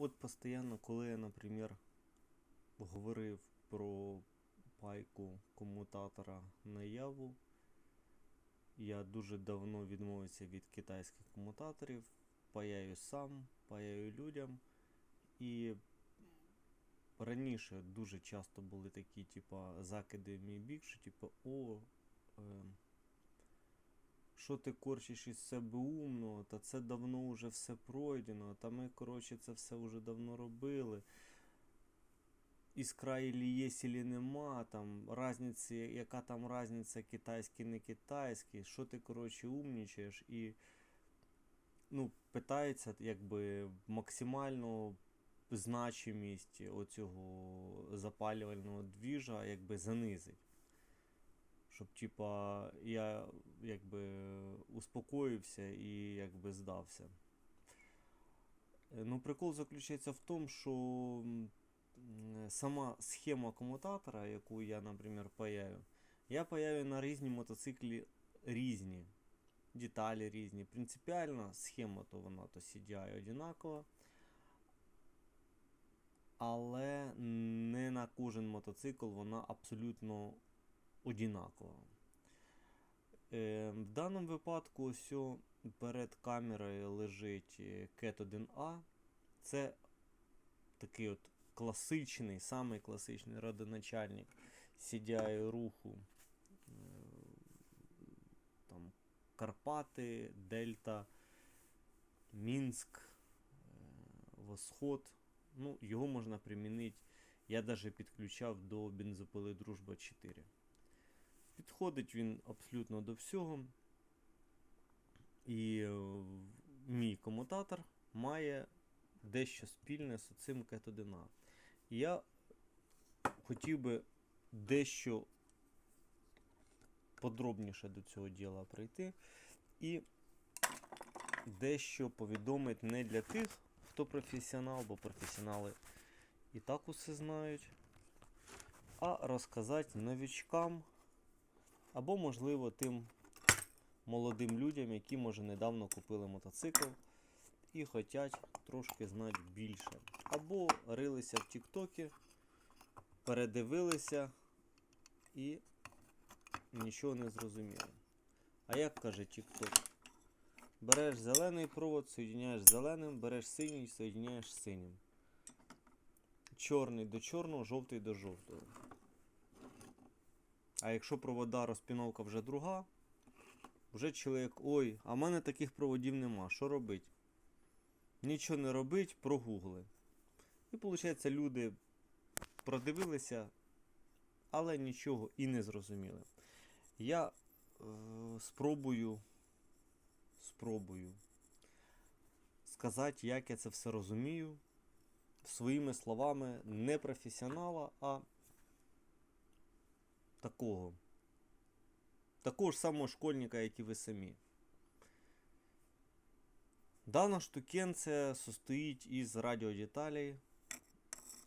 От постійно, коли я, наприклад, говорив про пайку комутатора на яву, я дуже давно відмовився від китайських комутаторів, паяю сам, паяю людям. І раніше дуже часто були такі, типа, закиди в мій бік, що типа, о, е, що ти корчиш із себе умного, та це давно вже все пройдено, та ми, коротше, це все вже давно робили. Іскра ілі є, ілі нема, там разниці, яка там різниця китайський, не китайський, що ти, коротше, умнічаєш і ну, питається якби максимальну значимість оцього запалювального двіжа якби занизить. Щоб, типа, я якби успокоївся і якби здався. Е, Ну, прикол заключається в тому, що сама схема комутатора, яку я, наприклад, паяю, я паяю на різні мотоциклі різні. Деталі різні. Принципіально схема то вона то CDI одинакова. Але не на кожен мотоцикл вона абсолютно одинакова. Е, в даному випадку ось перед камерою лежить е, Cat 1A. Це такий от класичний, самий класичний родоначальник CDI руху. Е, Там Карпати, Дельта, Мінськ, Восход. Ну, його можна примінити. Я навіть підключав до бензопили Дружба 4. Підходить він абсолютно до всього. І е, мій комутатор має дещо спільне з цим кетодина. І я хотів би дещо подробніше до цього діла прийти і дещо повідомити не для тих, хто професіонал, бо професіонали і так усе знають, а розказати новічкам або, можливо, тим молодим людям, які, може, недавно купили мотоцикл і хочуть трошки знати більше. Або рилися в Тіктокі, передивилися і нічого не зрозуміли. А як каже Тікток? Береш зелений провод, соєдиняєш зеленим, береш синій, соєдиняєш з синім. Чорний до чорного, жовтий до жовтого. А якщо провода розпіновка вже друга, вже чоловік, ой, а в мене таких проводів нема. Що робить? Нічого не робить, прогугли. І виходить, люди продивилися, але нічого і не зрозуміли. Я е, спробую, спробую сказати, як я це все розумію своїми словами не професіонала, а такого. Такого ж самого школьника, як і ви самі. Дана штукенція состоїть із радіодеталей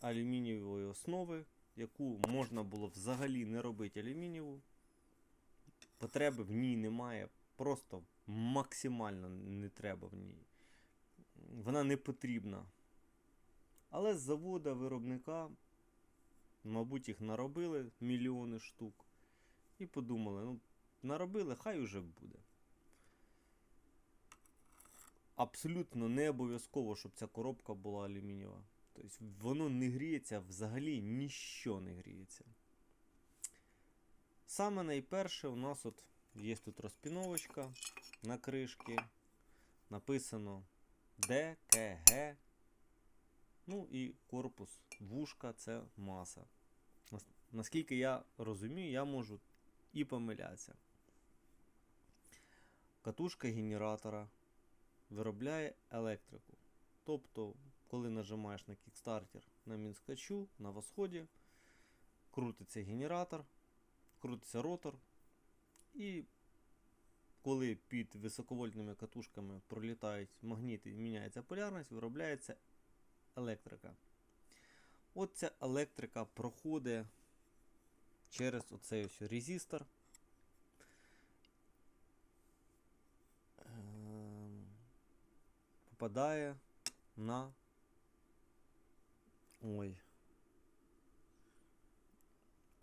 алюмінієвої основи, яку можна було взагалі не робити алюмінієву. Потреби в ній немає, просто максимально не треба в ній. Вона не потрібна. Але з завода виробника, мабуть, їх наробили мільйони штук. І подумали, ну, наробили, хай уже буде. Абсолютно не обов'язково, щоб ця коробка була алюмінієва. Тобто воно не гріється, взагалі ніщо не гріється. Саме найперше у нас от є тут розпіновочка на кришки. Написано ДКГ. Ну і корпус вушка це маса. Нас- Наскільки я розумію, я можу і помилятися. Катушка генератора виробляє електрику. Тобто, коли нажимаєш на кікстартер на мінскачу, на восході, крутиться генератор, крутиться ротор. І коли під високовольтними катушками пролітають магніти і міняється полярність, виробляється електрика. От ця електрика проходить через оцей ось резистор. Ем, Попадає на Ой.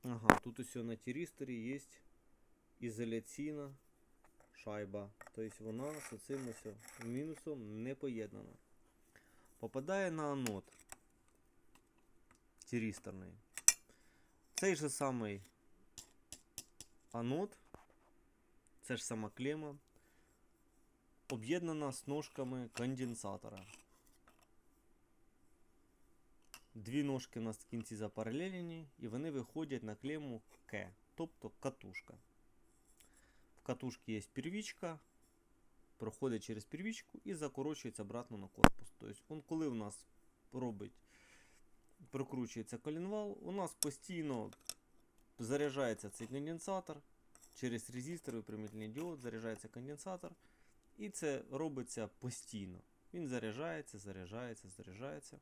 Ага, тут усе на тірісторі є ізоляційна шайба. Тобто вона з цим усе мінусом не поєднана. Попадає на анод тірісторний. Цей же самий анод, це ж сама клема, об'єднана з ножками конденсатора. Дві ножки у нас в кінці запаралелені, і вони виходять на клему К, тобто катушка. В катушці є первічка, проходить через первічку і закорочується обратно на корпус. Тобто, коли у нас робить, прокручується колінвал, у нас постійно заряджається цей конденсатор. Через резистор випрямительний діод заряджається конденсатор. І це робиться постійно. Він заряджається, заряджається, заряджається.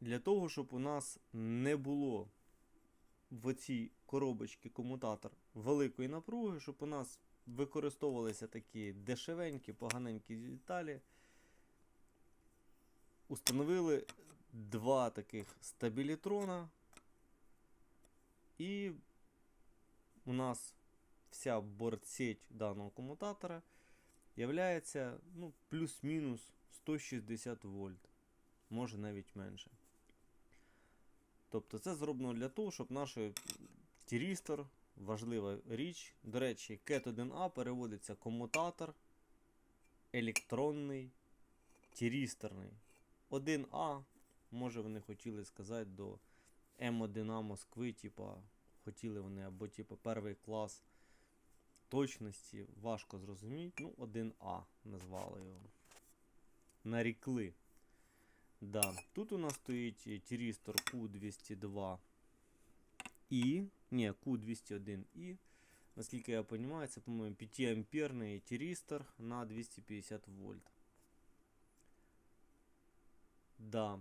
Для того, щоб у нас не було в цій коробочці комутатор великої напруги, щоб у нас використовувалися такі дешевенькі, поганенькі деталі. Установили два таких стабілітрона. І у нас вся бортсеть даного комутатора являється ну, плюс-мінус 160 вольт, може навіть менше. Тобто це зроблено для того, щоб наш тірістор, важлива річ, до речі, ket 1A переводиться комутатор електронний тірісторний. 1А, може вони хотіли сказати до М1А Москви, типа, хотіли вони або типа перший клас точності, важко зрозуміти. Ну, 1А назвали його. Нарікли. Да. Тут у нас стоїть тірістор Q202 і. Ні, Q201i. Наскільки я розумію, це, по-моєму, 5 амперний тірістор на 250 вольт. Да.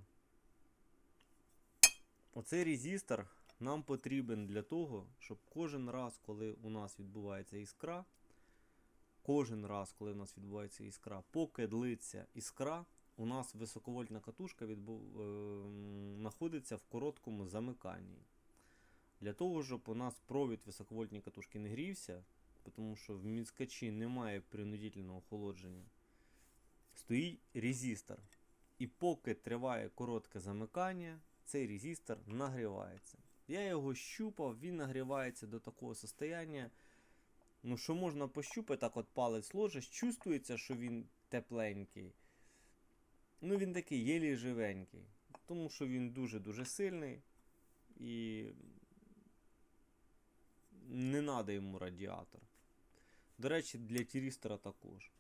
Оцей резистор нам потрібен для того, щоб кожен раз, коли у нас відбувається іскра, кожен раз, коли у нас відбувається іскра, поки длиться іскра, у нас високовольтна катушка е... знаходиться в короткому замиканні. Для того, щоб у нас провід високовольтної катушки не грівся, тому що в міцкачі немає принудительного охолодження, стоїть резистор. І поки триває коротке замикання, цей резистор нагрівається. Я його щупав, він нагрівається до такого состояння. Ну, що можна пощупати, так от палець ложиш, чувствується, що він тепленький. Ну, він такий єлі живенький. Тому що він дуже-дуже сильний. І не треба йому радіатор. До речі, для тірістора також.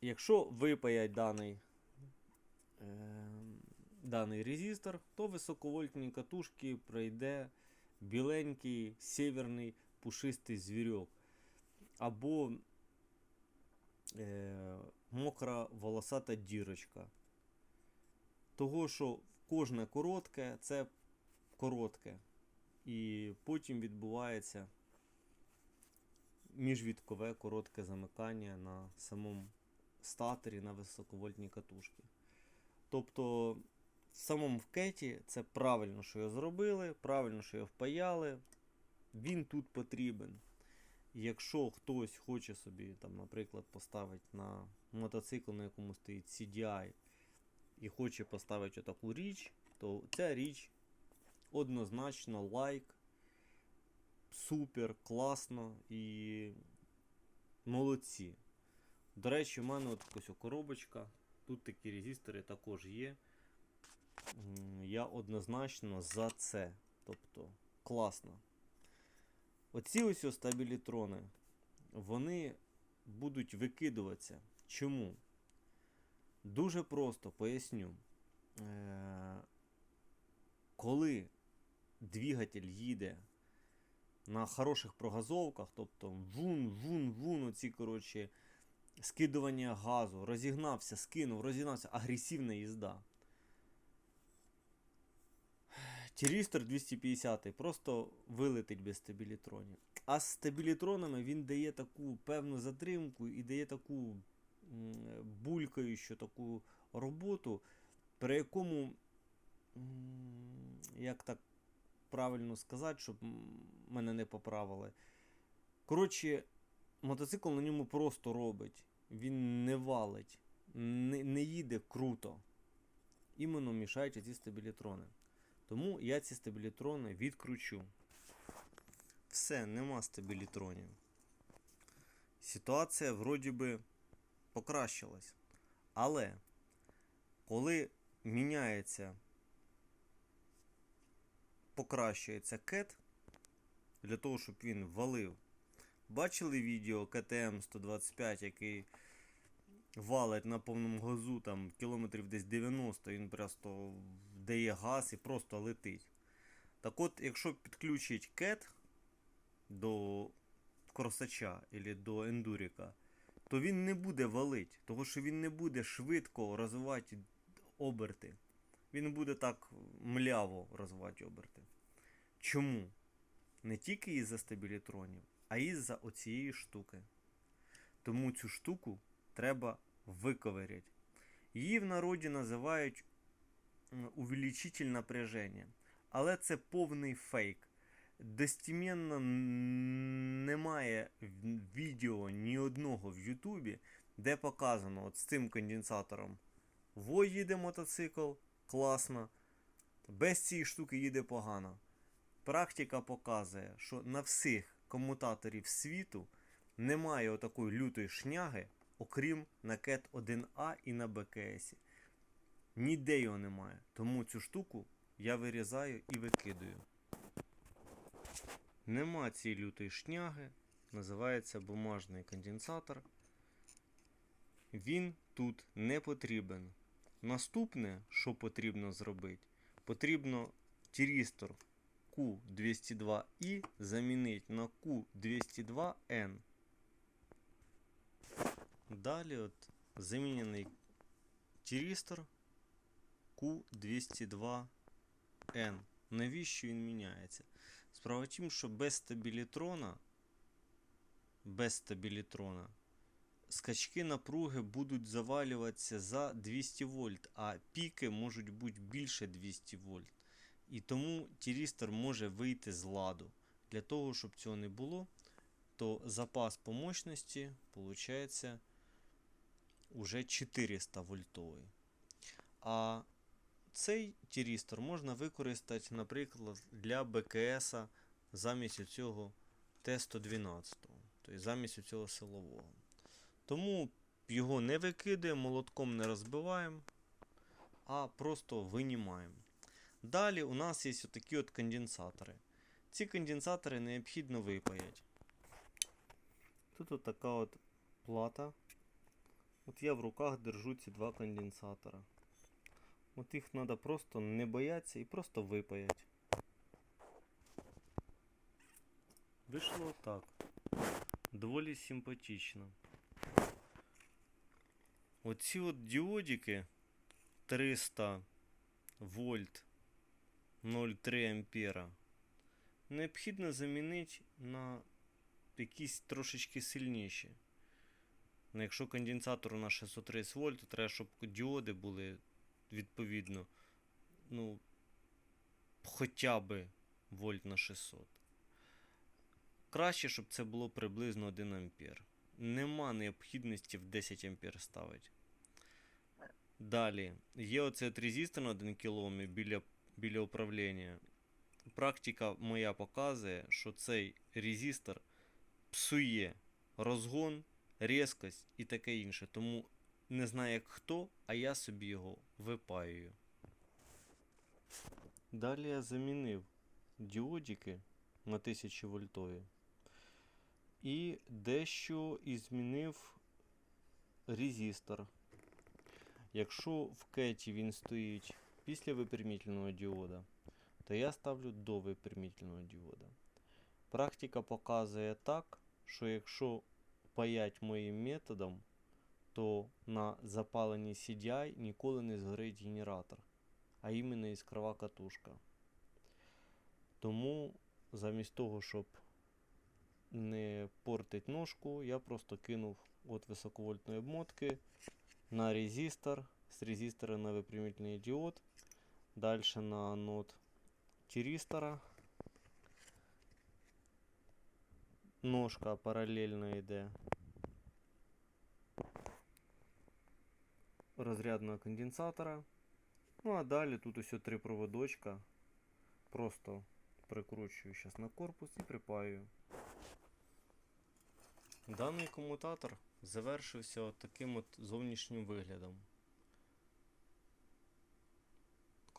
Якщо випаять даний е, даний резистор, то високовольтні катушки пройде біленький северний пушистий звірок. Або е, мокра волосата дірочка. Того, що кожне коротке це коротке. І потім відбувається міжвідкове коротке замикання на самому статорі на високовольтній катушці. Тобто, в самому вкеті це правильно, що його зробили, правильно, що його впаяли. Він тут потрібен. Якщо хтось хоче собі, там, наприклад, поставити на мотоцикл, на якому стоїть CDI, і хоче поставити таку річ, то ця річ однозначно лайк, супер, класно і молодці. До речі, у мене от ось коробочка. Тут такі резистори також є. Я однозначно за це. Тобто класно. Оці ось стабілітрони, вони будуть викидуватися. Чому? Дуже просто поясню. Е, коли двигатель їде на хороших прогазовках, тобто вун-вун-вун, оці, коротше, скидування газу, розігнався, скинув, розігнався, агресивна їзда. Тірістор 250 просто вилетить без стабілітронів. А з стабілітронами він дає таку певну затримку і дає таку булькаючу таку роботу, при якому, як так правильно сказати, щоб мене не поправили. Коротше, мотоцикл на ньому просто робить. Він не валить, не, не їде круто. Іменно мішають ці стабілітрони. Тому я ці стабілітрони відкручу. Все, нема стабілітронів. Ситуація вроді би покращилась. Але коли міняється, покращується кет, для того, щоб він валив. Бачили відео КТМ 125, який валить на повному газу там кілометрів десь 90, він просто дає газ і просто летить. Так от, якщо підключить кет до корсача або до ендуріка, то він не буде валить, тому що він не буде швидко розвивати оберти. Він буде так мляво розвивати оберти. Чому? Не тільки із-за стабілітронів, а із-за оцієї штуки. Тому цю штуку треба виковирять. Її в народі називають увеличитель напряження. Але це повний фейк. Достіменно немає відео ні одного в Ютубі, де показано от з цим конденсатором. Во їде мотоцикл, класно. Без цієї штуки їде погано. Практика показує, що на всіх комутаторів світу немає отакої лютої шняги, окрім на Cat 1А і на БКС. Ніде його немає. Тому цю штуку я вирізаю і викидаю. Нема цієї лютої шняги. Називається бумажний конденсатор. Він тут не потрібен. Наступне, що потрібно зробити, потрібно тірістор Q202i замінити на Q202N. Далі от замінений тірістор Q202N. Навіщо він міняється? Справа в тім, що без стабілітрона, без стабілітрона скачки напруги будуть завалюватися за 200 вольт, а піки можуть бути більше 200 вольт. І тому тірістор може вийти з ладу. Для того, щоб цього не було, то запас по мощності виходить уже 400 вольтовий. А цей тірістор можна використати, наприклад, для БКС замість цього Т-112, тобто замість цього силового. Тому його не викидаємо, молотком не розбиваємо, а просто винімаємо. Далі у нас є такі от конденсатори. Ці конденсатори необхідно випаяти. Тут от така от плата. От я в руках держу ці два конденсатора. От їх треба просто не боятися і просто випаяти. Вийшло отак. Доволі симпатично. Оці от діодики 300 вольт 0,3 ампера необхідно замінити на якісь трошечки сильніші. Ну, якщо конденсатор на 630 вольт, то треба, щоб діоди були відповідно, ну, хоча б вольт на 600. Краще, щоб це було приблизно 1 ампер. Нема необхідності в 10 ампер ставити. Далі, є оцей резистор на 1 кОм біля, біля управління. Практика моя показує, що цей резистор псує розгон, різкость і таке інше. Тому не знаю як хто, а я собі його випаюю. Далі я замінив діодики на 1000 вольтові. І дещо і змінив резистор. Якщо в кеті він стоїть після випрямительного діода, то я ставлю до випрямительного діода. Практика показує так, що якщо паять моїм методом, то на запаленні CDI ніколи не згорить генератор, а іменно іскрова катушка. Тому замість того, щоб не портить ножку, я просто кинув от високовольтної обмотки на резистор, з резистора на випрямительний діод, далі на анод тиристора. Ножка паралельно йде розрядного конденсатора. Ну а далі тут ось три проводочка. Просто прикручую зараз на корпус і припаюю. Даний комутатор завершився от таким от зовнішнім виглядом.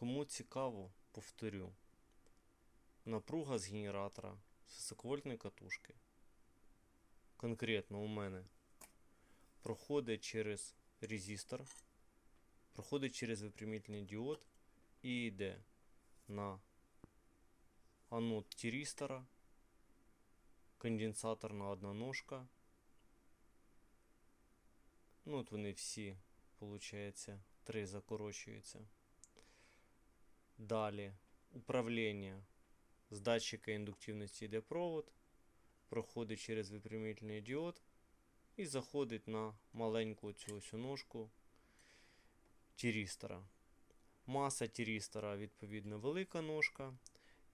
Кому цікаво, повторю. Напруга з генератора з високовольтної катушки. Конкретно у мене проходить через резистор, проходить через випрямительний діод і йде на анод тиристора, конденсаторна одна ножка. Ну, от вони всі, виходить, три закорочуються. Далі управління з датчика індуктивності йде провод, проходить через випрямительний діод і заходить на маленьку цю ось ножку тиристора. Маса тиристора, відповідно, велика ножка.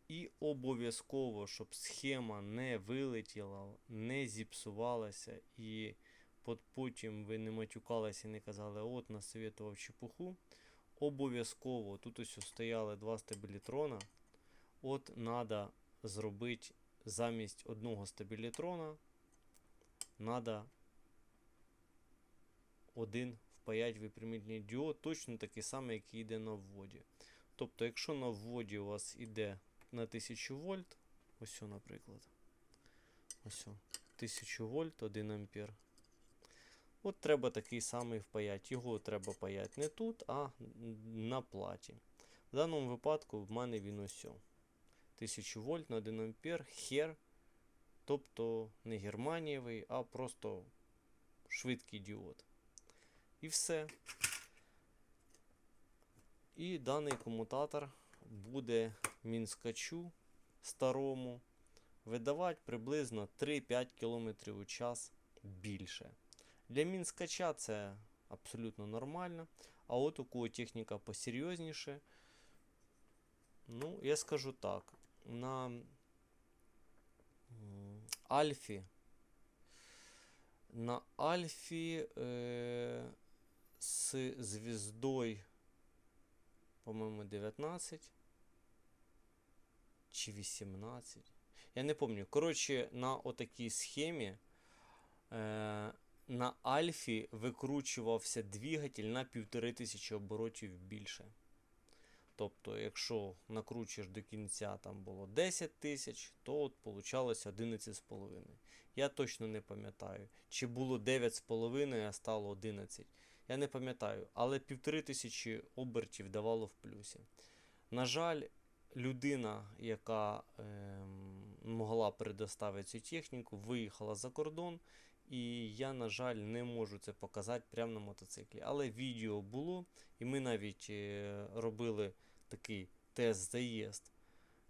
І обов'язково, щоб схема не вилетіла, не зіпсувалася, і от потім ви не матюкалися і не казали, от насоветував чепуху. Обов'язково тут ось стояли два стабілітрона. От треба зробити замість одного стабілітрона, треба один впаять випрямительний діод, точно такий самий, який йде на вводі. Тобто, якщо на вводі у вас йде на 1000 вольт, ось, наприклад, ось, 1000 вольт, 1 ампер. От треба такий самий впаяти. Його треба паяти не тут, а на платі. В даному випадку в мене він ось. о. 1000 вольт на 1 ампер, хер. Тобто не германієвий, а просто швидкий діод. І все. І даний комутатор буде мінскачу старому видавати приблизно 3-5 км у час більше. Для мінскача це абсолютно нормально. А от у кого техніка посерйозніше, ну, я скажу так, на Альфі. На Альфі е, з звіздою, по-моєму, 19 чи 18. Я не пам'ятаю. Коротше, на отакій схемі е, на Альфі викручувався двигатель на 1500 оборотів більше. Тобто, якщо накручуєш до кінця там було 10 тисяч, то от получалось 11,5. Я точно не пам'ятаю. Чи було 9,5, а стало 11. Я не пам'ятаю, але 1500 обертів давало в плюсі. На жаль, людина, яка ем, могла предоставити цю техніку, виїхала за кордон. І я, на жаль, не можу це показати прямо на мотоциклі. Але відео було, і ми навіть е, робили такий тест-заїзд.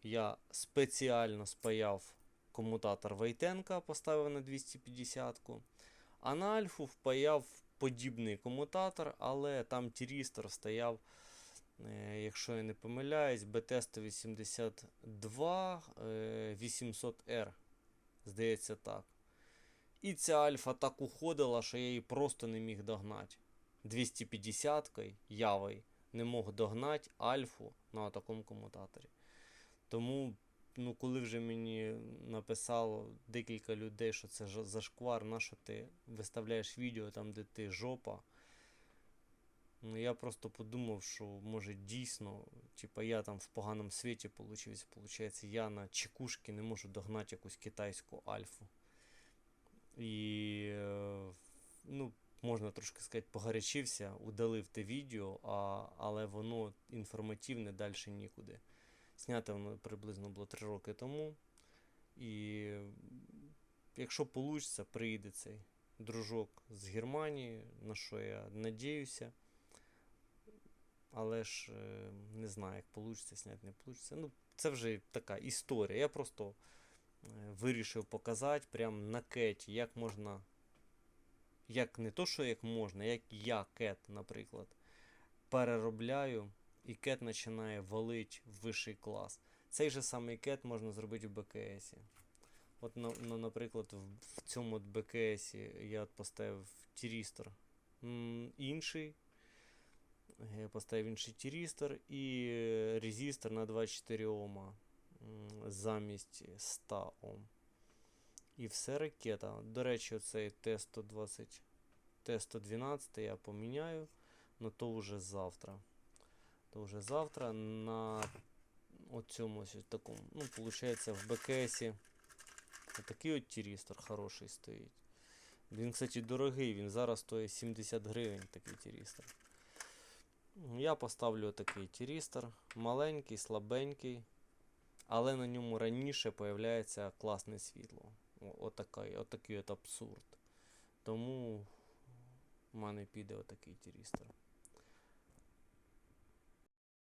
Я спеціально спаяв комутатор Войтенка, поставив на 250-ку. А на Альфу впаяв подібний комутатор, але там тірістор стояв, е, якщо я не помиляюсь, BT-182 е, 800R. Здається так. І ця альфа так уходила, що я її просто не міг догнати. 250-кою явой не мог догнати альфу на такому комутаторі. Тому, ну, коли вже мені написало декілька людей, що це зашквар, на що ти виставляєш відео там, де ти жопа. Ну, я просто подумав, що може дійсно, типа я там в поганому світі получився. Получається, я на чекушки не можу догнати якусь китайську альфу. І, е, ну, можна трошки сказати, погарячився, удалив те відео, а, але воно інформативне далі нікуди. Зняте воно приблизно було 3 роки тому. І якщо вийде, приїде цей дружок з Германії, на що я надіюся. Але ж е, не знаю, як вийде, зняти не вийде. Ну, це вже така історія. Я просто вирішив показати прямо на кеті, як можна як не то, що як можна, як я кет, наприклад, переробляю, і кет починає валить в вищий клас. Цей же самий кет можна зробити в БКС. От, на- наприклад, в, цьому от БКС я от поставив тірістор інший. Я поставив інший тірістор і е, резистор на 24 Ома замість 100 Ом. І все ракета. До речі, оцей Т-120, Т-112 я поміняю, але то вже завтра. То вже завтра на оцьому ось такому. Ну, виходить, в БКСі отакий от тірістор хороший стоїть. Він, кстати, дорогий, він зараз стоїть 70 гривень такий тірістор. Я поставлю такий тірістор. Маленький, слабенький, але на ньому раніше появляється класне світло. Отакий, отакий от абсурд. Тому в мене піде отакий тірістор.